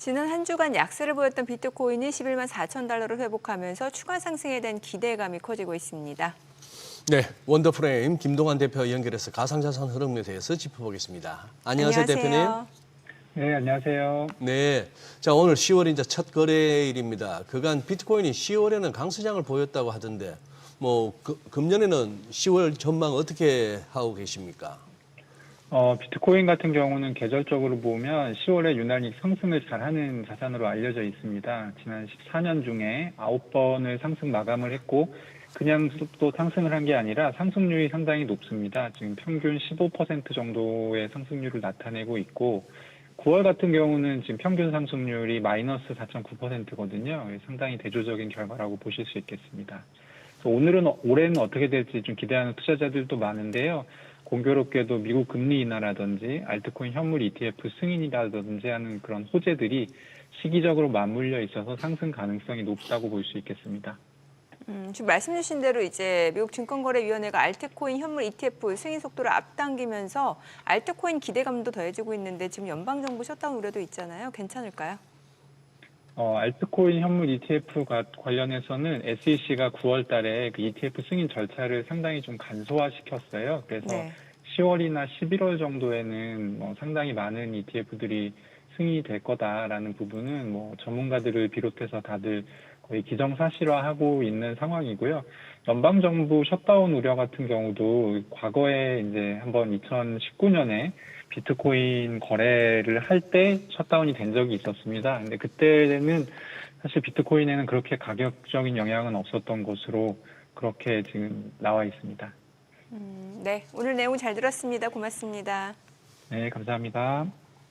지난 한 주간 약세를 보였던 비트코인이 11만 4천 달러를 회복하면서 추가 상승에 대한 기대감이 커지고 있습니다. 네, 원더프레임 김동환 대표 연결해서 가상자산 흐름에 대해서 짚어보겠습니다. 안녕하세요, 대표님. 네, 안녕하세요. 네, 자 오늘 10월 이제 첫 거래일입니다. 그간 비트코인이 10월에는 강수장을 보였다고 하던데, 뭐 그, 금년에는 10월 전망 어떻게 하고 계십니까? 어, 비트코인 같은 경우는 계절적으로 보면 10월에 유난히 상승을 잘하는 자산으로 알려져 있습니다. 지난 14년 중에 9번을 상승 마감을 했고, 그냥 또 상승을 한 게 아니라 상승률이 상당히 높습니다. 지금 평균 15% 정도의 상승률을 나타내고 있고, 9월 같은 경우는 지금 평균 상승률이 마이너스 4.9%거든요. 상당히 대조적인 결과라고 보실 수 있겠습니다. 오늘은 올해는 어떻게 될지 좀 기대하는 투자자들도 많은데요. 공교롭게도 미국 금리 인하라든지 알트코인 현물 ETF 승인이라든지 하는 그런 호재들이 시기적으로 맞물려 있어서 상승 가능성이 높다고 볼 수 있겠습니다. 음, 지금 말씀 주신 대로 이제 미국 증권거래위원회가 알트코인 현물 ETF 승인 속도를 앞당기면서 알트코인 기대감도 더해지고 있는데 지금 연방정부 셧다운 우려도 있잖아요. 괜찮을까요? 어, 알트코인 현물 ETF가 관련해서는 SEC가 9월 달에 그 ETF 승인 절차를 상당히 좀 간소화시켰어요. 그래서 네. 10월이나 11월 정도에는 뭐 상당히 많은 ETF들이 승인이 될 거다라는 부분은 뭐 전문가들을 비롯해서 다들 거의 기정사실화하고 있는 상황이고요. 연방 정부 셧다운 우려 같은 경우도 과거에 이제 한번 2019년에 비트코인 거래를 할 때 셧다운이 된 적이 있었습니다. 근데 그때는 사실 비트코인에는 그렇게 가격적인 영향은 없었던 것으로 그렇게 지금 나와 있습니다. 음, 네, 오늘 내용 잘 들었습니다. 고맙습니다. 네, 감사합니다.